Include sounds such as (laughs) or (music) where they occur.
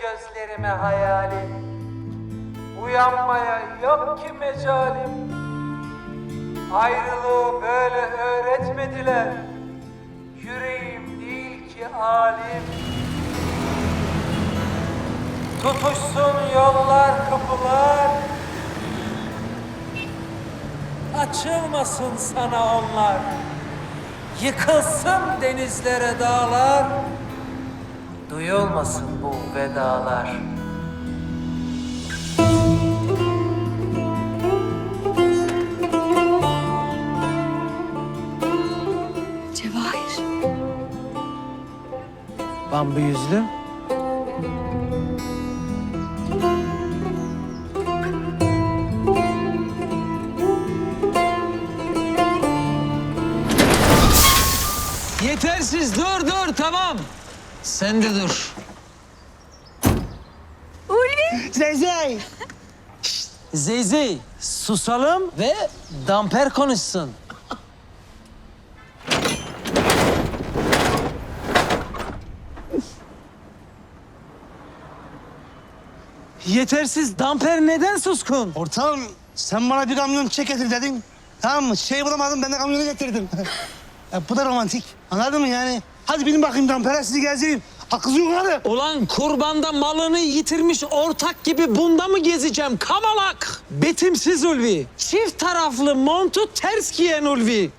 Gözlerime hayalim. Uyanmaya yok ki mecalim. Ayrılığı böyle öğretmediler. Yüreğim değil ki alim. Tutuşsun yollar kapılar. Açılmasın sana onlar. Yıkılsın denizlere dağlar Duyulmasın bu vedalar Cevahir. Bambu yüzlü Yetersiz dur dur tamam. Sen de dur. Zeyzey. Zeyzey susalım ve damper konuşsun. Yetersiz damper neden suskun? Ortağım sen bana bir kamyon çek getir dedin. Tamam mı? Şey bulamadım ben de kamyonu getirdim. (laughs) ya, bu da romantik. Anladın mı yani? Hadi bilin bakayım dampere sizi gezeyim. Akıl yukarı. Ulan kurbanda malını yitirmiş ortak gibi bunda mı gezeceğim kamalak? Betimsiz Ulvi. Çift taraflı montu ters giyen Ulvi.